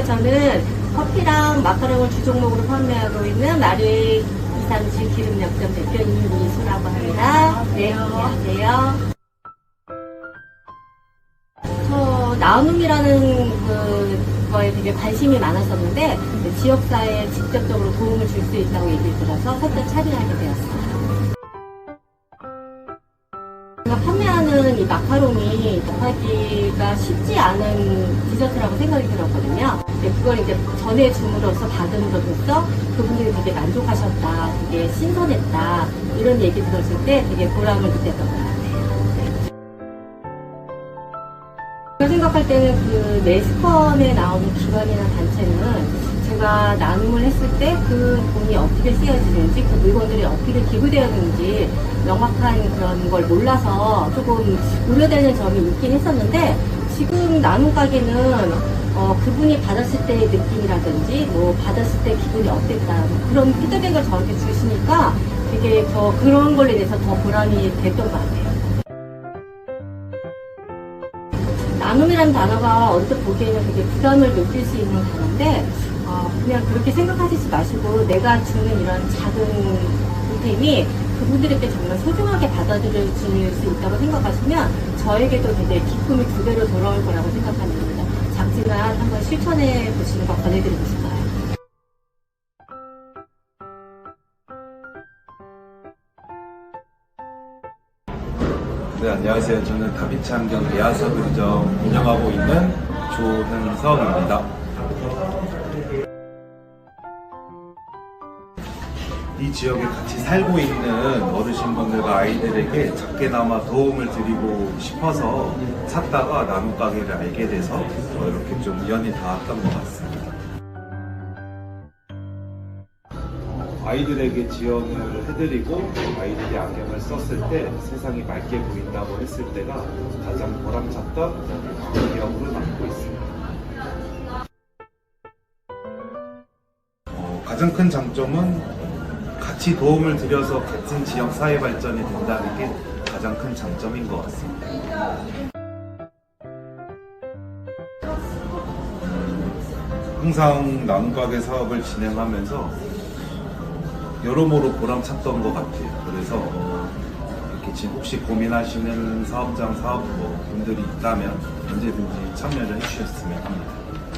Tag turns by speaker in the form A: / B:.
A: 저는 커피랑 마카롱을 주 종목으로 판매하고 있는 마르의 이삼칠 기름역점 대표인 이수라고 합니다. 네, 안녕하세요. 저 나눔이라는 그 거에 되게 관심이 많았었는데 지역사회에 직접적으로 도움을 줄 수 있다고 얘기 들어서 선뜻 차별하게 되었어요. 판매하는 이 마카롱이 접하기가 쉽지 않은 디저트라고 생각이 들었거든요. 근데 그걸 이제 전해줌으로써 받음으로써 그분들이 되게 만족하셨다, 되게 신선했다, 이런 얘기 들었을 때 되게 보람을 느꼈던 것 같아요. 제가 생각할 때는 그 네스컴에 나오는 기관이나 단체는 제가 나눔을 했을 때 그 어떻게 쓰여지는지 그 물건들이 어떻게 기부되었는지 명확한 그런 걸 몰라서 조금 우려되는 점이 있긴 했었는데 지금 나눔 가게는 어, 그분이 받았을 때의 느낌이라든지 뭐 받았을 때 기분이 어땠다 뭐 그런 피드백을 저한테 주시니까 되게 더 그런 걸로 인해서 더 보람이 됐던 것 같아요. 나눔이라는 단어가 언뜻 보기에는 되게 부담을 느낄 수 있는 단어인데 어, 그냥 그렇게 생각하시지 마시고 내가 주는 이런 작은 보탬이 그분들에게 정말 소중하게 받아들일 수 있다고 생각하시면 저에게도 되게 기쁨이 두 배로 돌아올 거라고 생각합니다. 작지만 한번 실천해 보시는 거 권해드리고 싶어요.
B: 네, 안녕하세요. 저는 다비치 안경 예하사분점 운영하고 있는 조현석입니다. 이 지역에 같이 살고 있는 어르신분들과 아이들에게 작게나마 도움을 드리고 싶어서 찾다가 나눔 가게를 알게 돼서 어, 이렇게 좀 우연히 닿았던 것 같습니다. 아이들에게 지원을 해드리고 아이들이 안경을 썼을 때 세상이 맑게 보인다고 했을 때가 가장 보람찼던 기억으로 남고 있습니다. 어, 가장 큰 장점은 같이 도움을 드려서 같은 지역 사회 발전이 된다는 게 가장 큰 장점인 것 같습니다. 항상 나눔가게 사업을 진행하면서 여러모로 보람찼던 것 같아요. 그래서 어, 이렇게 지금 혹시 고민하시는 사업장 사업부 분들이 있다면 언제든지 참여를 해주셨으면 합니다.